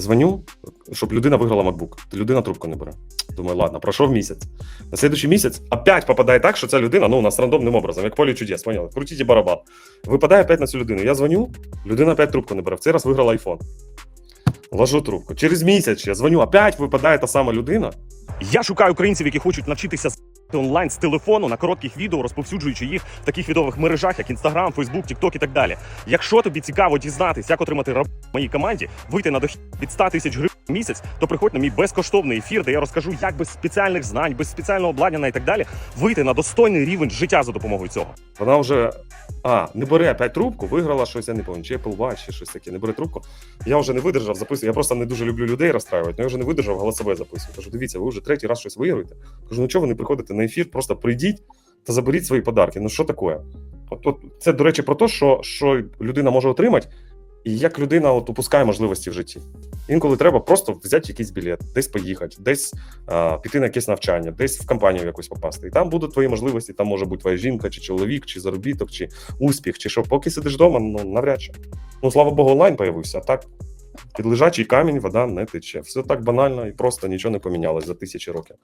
Дзвоню, щоб людина виграла MacBook. Людина трубку не бере. Думаю, ладно, пройшов місяць. На слідуючий місяць опять попадає так, що ця людина, ну, у нас рандомним образом, як поле чудес, поняли? Крутіть барабан. Випадає опять на цю людину. Я дзвоню, людина опять трубку не бере. В цей раз виграла iPhone. Ложу трубку. Через місяць я дзвоню, опять випадає та сама людина. Я шукаю українців, які хочуть навчитися онлайн з телефону на коротких відео, розповсюджуючи їх в таких відових мережах, як Інстаграм, Фейсбук, Тікток і так далі. Якщо тобі цікаво дізнатися, як отримати раб моїй команді, вийти на дохід від 100 тисяч гривень місяць, то приходь на мій безкоштовний ефір, де я розкажу, як без спеціальних знань, без спеціального обладнання і так далі, вийти на достойний рівень життя за допомогою цього. Вона вже а, не бере опять трубку, виграла щось, я не пам'ятаю, чи Apple Watch, чи щось таке, не бере трубку. Я вже не видержав, записую. Я просто не дуже люблю людей розстраювати, але я вже не видержав, голосове записую. Кажу, дивіться, ви вже третій раз щось виграєте. Кажу, ну чого ви не приходите на ефір, просто прийдіть та заберіть свої подарки. Ну що таке? От, от це, до речі, про те, що, що людина може отримати, і як людина от, упускає можливості в житті. Інколи треба просто взяти якийсь білет, десь поїхати, десь а, піти на якесь навчання, десь в компанію якусь попасти. І там будуть твої можливості. Там може бути твоя жінка, чи чоловік, чи заробіток, чи успіх, чи що. Поки сидиш вдома, ну навряд чи. Ну слава Богу, онлайн появився. А так під лежачий камінь вода не тече. Все так банально і просто нічого не помінялось за тисячі років.